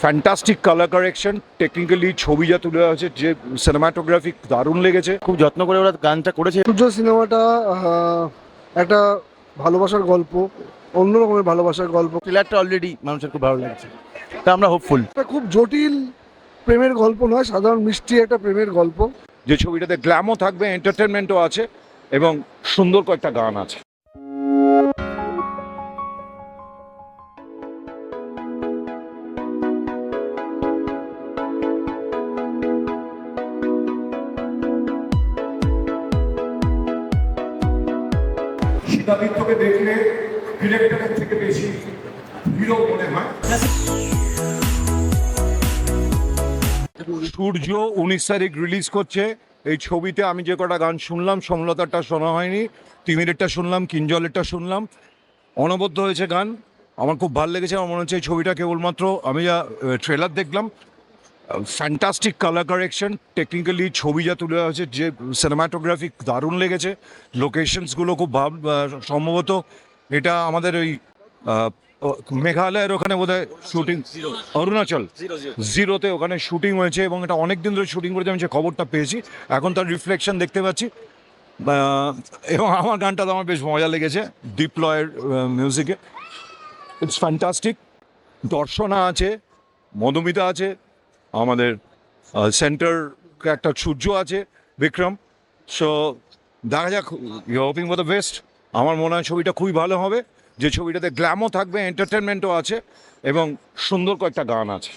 Fantastic colour correction technically ছবি যা তুলে আছে যে সিনেমাটোগ্রাফি দারুণ লেগেছে। খুব যত্ন করে ওরা গানটা করেছে। সূর্য সিনেমাটা আহ, একটা ভালোবাসার গল্প অন্য রকমের ভালোবাসার গল্প। ট্রেলারটা অলরেডি মানুষের খুব ভালো লাগছে। তা আমরা হোপফুল এটা খুব জটিল প্রেমের গল্প নয় সাধারণ মিষ্টি একটা প্রেমের গল্প। যে ছবিটাতে গ্ল্যামও থাকবে এন্টারটেনমেন্টও আছে এবং সুন্দর কয়েকটা গান আছে। সীতাদিত্যকে দেখলে ডিরেক্টরের থেকে বেশি হিরো মনে হয়। সূর্য উনিশ তারিখ রিলিজ করছে। এই ছবিতে আমি যে কটা গান শুনলাম, সমলতারটা শোনা হয়নি, তিমিরেরটা শুনলাম, কিঞ্জলেরটা শুনলাম, অনবদ্য হয়েছে গান। আমার খুব ভালো লেগেছে, আমার মনে হচ্ছে এই ছবিটা কেবলমাত্র আমি যা ট্রেলার দেখলাম ফ্যান্টাস্টিক কালার কারেকশন টেকনিক্যালি ছবি যা তুলে আছে যে সিনেমাটোগ্রাফি দারুণ লেগেছে। লোকেশনসগুলো খুব ভাব সম্ভবত এটা আমাদের ওই মেঘালয়ের ওখানে বোধহয় শুটিং অরুণাচল। জিরোতে ওখানে শুটিং হয়েছে এবং এটা অনেক দিন ধরে শুটিং করেছে আমি যে খবরটা পেয়েছি। এখন তার রিফ্লেকশন দেখতে পাচ্ছি। এবং আমার গানটা তো আমার বেশ মজা লেগেছে ডিপ্লয়ের মিউজিকে ইটস ফ্যান্টাস্টিক দর্শনা আছে মধুমিতা আছে আমাদের সেন্টার একটা সূর্য আছে, বিক্রম। সো দেখা যাক you hoping for the best আমার মনে হয় ছবিটা খুবই ভালো হবে। যে ছবিটাতে গ্ল্যামও থাকবে এন্টারটেনমেন্টও আছে, এবং সুন্দর কয়েকটা গান আছে।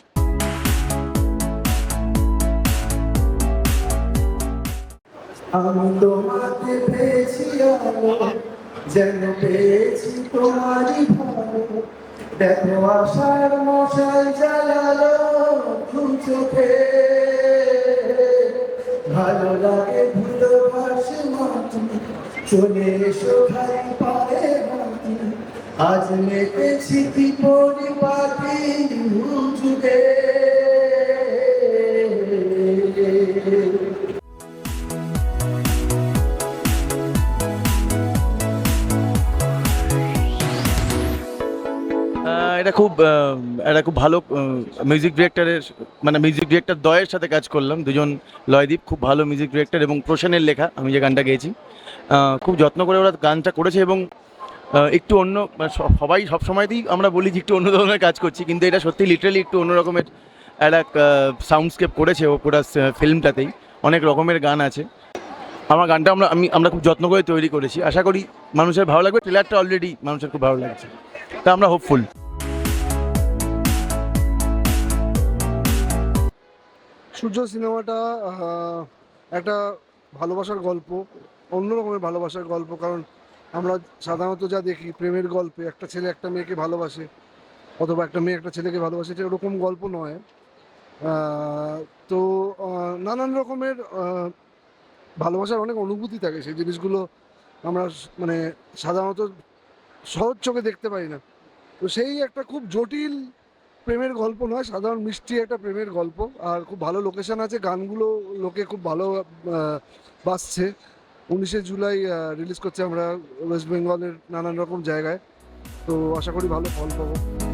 দেখো আশার জ্বালালো চোখে। ভালো লাগে ভালোবাসে মাটি। চলে এসো ভাই পারে মাটি। আজ মেপেছি কি পরিপাটি যুগে এটা খুব এটা খুব ভালো মিউজিক ডিরেক্টরের মানে মিউজিক ডিরেক্টর দয়ের সাথে কাজ করলাম। দুজন লয়দীপ, খুব ভালো মিউজিক ডিরেক্টর এবং প্রসেনের লেখা, আমি যে গানটা গেয়েছি। খুব যত্ন করে ওরা গানটা করেছে এবং একটু অন্য মানে সবাই সব সময়তেই আমরা বলি যে একটু অন্য ধরনের কাজ করছি, কিন্তু এটা সত্যি লিটারালি একটু অন্য রকমের একটা সাউন্ডস্কেপ করেছে ও পুরো ফিল্মটাতেই অনেক রকমের গান আছে। আমার গানটা আমরা, আমি, আমরা খুব যত্ন করে তৈরি করেছি। আশা করি মানুষের ভালো লাগবে। ট্রেলারটা অলরেডি মানুষের খুব ভালো লাগছে। তা আমরা হোপফুল সূর্য সিনেমাটা একটা ভালোবাসার গল্প, অন্য রকমের ভালোবাসার গল্প, কারণ আমরা সাধারণত যা দেখি, প্রেমের গল্পে একটা ছেলে একটা মেয়েকে ভালোবাসে, অথবা একটা মেয়ে একটা ছেলেকে ভালোবাসে, এটা ওরকম গল্প নয়। তো নানান রকমের ভালোবাসার অনেক অনুভূতি থাকে, সেই জিনিসগুলো আমরা মানে সাধারণত সহজ চোখে দেখতে পাই না। তো সেই একটা খুব জটিল প্রেমের গল্প নয়, সাধারণ মিষ্টি একটা প্রেমের গল্প। আর খুব ভালো লোকেশন আছে, গানগুলো লোকে খুব ভালো বাসছে উনিশে জুলাই রিলিজ করছে আমরা ওয়েস্ট বেঙ্গলের নানান রকম জায়গায়। তো আশা করি ভালো ফল পাবো।